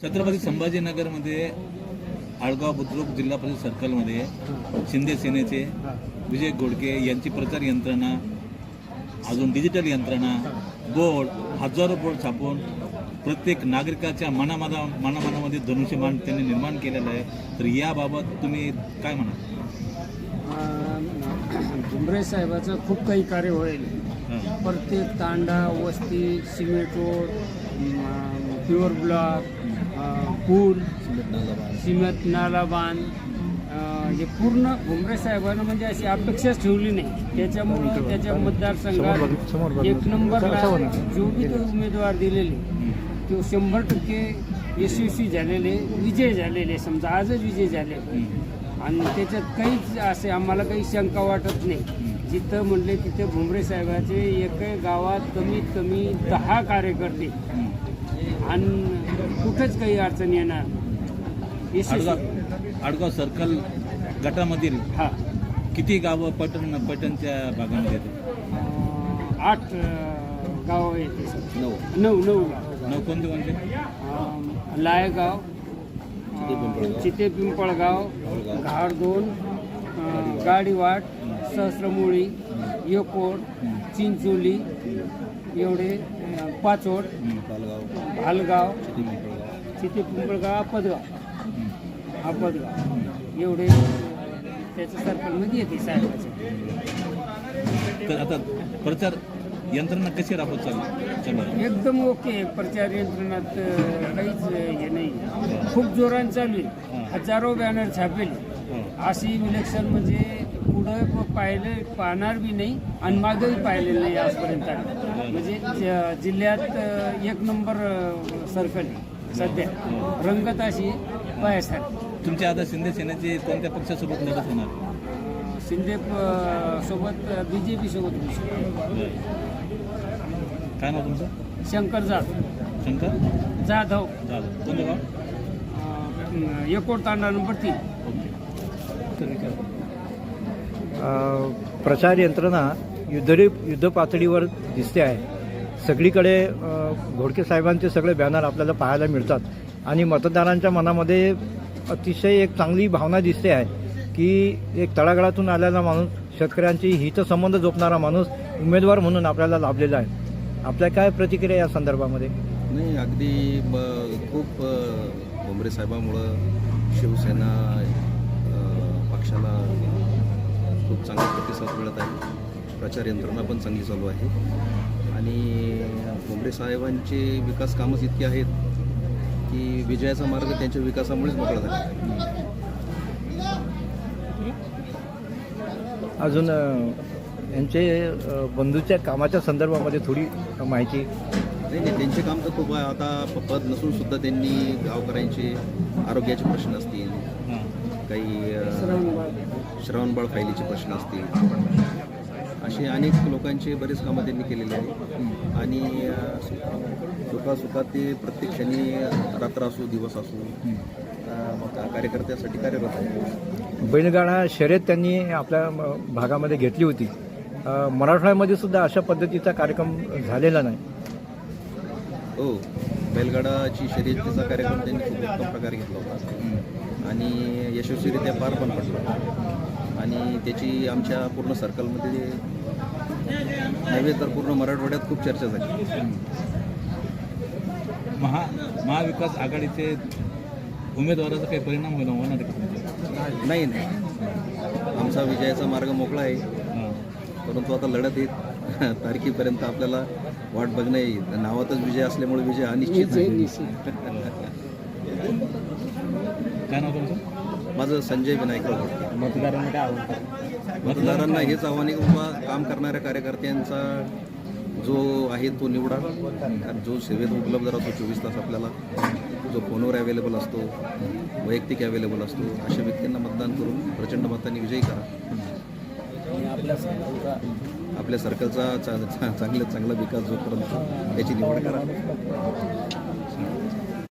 छत्रपती संभाजीनगरमध्ये आळगाव बुद्रुक जिल्हा परिषद सर्कलमध्ये शिंदे सेनेचे विजय घोडके यांची प्रचार यंत्रणा अजून डिजिटल यंत्रणा बोर्ड हजारो बोर्ड छापून प्रत्येक नागरिकाच्या मनामना मनामनामध्ये धनुष्यमान त्यांनी निर्माण केलेलं आहे. तर याबाबत तुम्ही काय म्हणाल? झुमरे साहेबाचं खूप काही कार्य होईल. प्रत्येक तांडा वस्ती सिमेंट रोड प्युअर ब्लॉक पूल सिमेंट नाला बांध हे पूर्ण भुमरे साहेबांना म्हणजे अशी अपेक्षाच ठेवली नाही. त्याच्यामुळं त्याच्या मतदारसंघात एक नंबरला जो बी ते उमेदवार दिलेले तो शंभर टक्के यशस्वी झालेले विजय झालेले समजा आजच विजय झाले. आणि त्याच्यात काहीच असे आम्हाला काही शंका वाटत नाही. जिथं म्हणले तिथे भुमरे साहेबाचे एकही गावात कमीत कमी दहा कार्यकर्ते. आणि कुठंच काही अडचण येणार. आडगाव सर्कल गटामधील हा. किती गावं पटण पटणच्या भागामध्ये येतात आठ गाव येते. नऊ. नऊ नऊ गाव. नऊ कोणते कोणते? लायगाव अं, चिते पिंपळगाव घाड दोन अं, गाडीवाट सहस्रमुळी योकोड चिंचोली एवढे पाचोड भालगाव चिते पिंपळगाव आपदगाव आपदगाव एवढे त्याच्या सर्कलमध्ये येते साहेबाच्या तर आता प्रचार यंत्रणा कशी राबवत चालू? एकदम ओके. प्रचार यंत्रणात काहीच हे नाही. खूप जोरान चालू आहे. हजारो बॅनर छापेले. अशी इलेक्शन म्हणजे पुढं पाहिले पाहणार बी नाही आणि मागंही पाहिलेलं नाही आजपर्यंत. म्हणजे जिल्ह्यात एक नंबर सर्कल सध्या. रंगत अशी पायासारखी तुमच्या आता शिंदे सेनेचे कोणत्या पक्षासोबत लढत होणार? शिंदे सोबत बी जे पी सोबत होऊ शकतो. काय नाव तुमचं? शंकर जाधव. शंकर? जाधव. जाधव. कोणतं गाव? अं, एकोण तांडा नंबर तीन. ओके. प्रचार यंत्रणा युद्धरी युद्ध पातळीवर दिसते आहे. सगळीकडे घोडके साहेबांचे सगळे बॅनर आपल्याला पाहायला मिळतात. आणि मतदारांच्या मनामध्ये अतिशय एक चांगली भावना दिसते आहे की एक तळागाळातून आलेला माणूस शेतकऱ्यांची हितसंबंध जोपणारा माणूस उमेदवार म्हणून आपल्याला लाभलेला आहे. आपल्या काय प्रतिक्रिया या संदर्भामध्ये? नाही अगदी खूप अ, साहेबामुळं शिवसेना पक्षाला खूप चांगला प्रतिसाद मिळत आहे. प्रचार यंत्रणा पण चांगली चालू आहे. आणि भुमरे साहेबांचे विकास कामच इतके आहेत की विजयाचा मार्ग त्यांच्या विकासामुळेच मोकळा झाला. अजून यांचे बंधूच्या कामाच्या संदर्भामध्ये थोडी माहिती. नाही नाही त्यांचे काम तर खूप आहे. आता पद नसून सुद्धा त्यांनी गावकऱ्यांचे आरोग्याचे प्रश्न असतील. काही श्रवणबाळ फायलीचे प्रश्न असतील. असे अनेक लोकांचे बरेच कामं त्यांनी केलेले आहे आणि सुखासुखात ते प्रत्येक क्षणी रात्र असो दिवस असो कार्यकर्त्यासाठी कार्यरत आहे बैलगाडा शर्यत त्यांनी आपल्या भागामध्ये घेतली होती. मराठवाड्यामध्ये सुद्धा अशा पद्धतीचा कार्यक्रम झालेला नाही. हो बैलगाडाची शर्यतीचा कार्यक्रम त्यांनी खूप उत्तम प्रकारे घेतला होता. आणि यशस्वीरित्या पार पण पडला. आणि त्याची आमच्या पूर्ण सर्कलमध्ये नव्हे तर पूर्ण मराठवाड्यात खूप चर्चा झाली. महा महाविकास आघाडीचे उमेदवाराचा काही परिणाम होईल होणार? नाही नाही आमचा विजयाचा मार्ग मोकळा आहे. परंतु आता लढत येत तारखेपर्यंत आपल्याला वाट बघणं येईल. नावातच विजय असल्यामुळे विजय हा निश्चित विजय आहे. निश्चित. काय नाव तुमचं? माझं संजय विनायक मतदारांना काय आवडतं मतदारांना हेच आव्हान आहे की बाबा काम करणाऱ्या कार्यकर्त्यांचा जो आहे तो निवडा. जो सेवेत उपलब्ध राहतो चोवीस तास आपल्याला जो फोनवर अवेलेबल असतो वैयक्तिक अवेलेबल असतो अशा व्यक्तींना मतदान करून प्रचंड मतांनी विजयी करा. आपल्या सर्वांचा आपल्या सर्कलचा चा चा- चांगल्यात चांगला विकास जोपर्यंत त्याची निवड करा.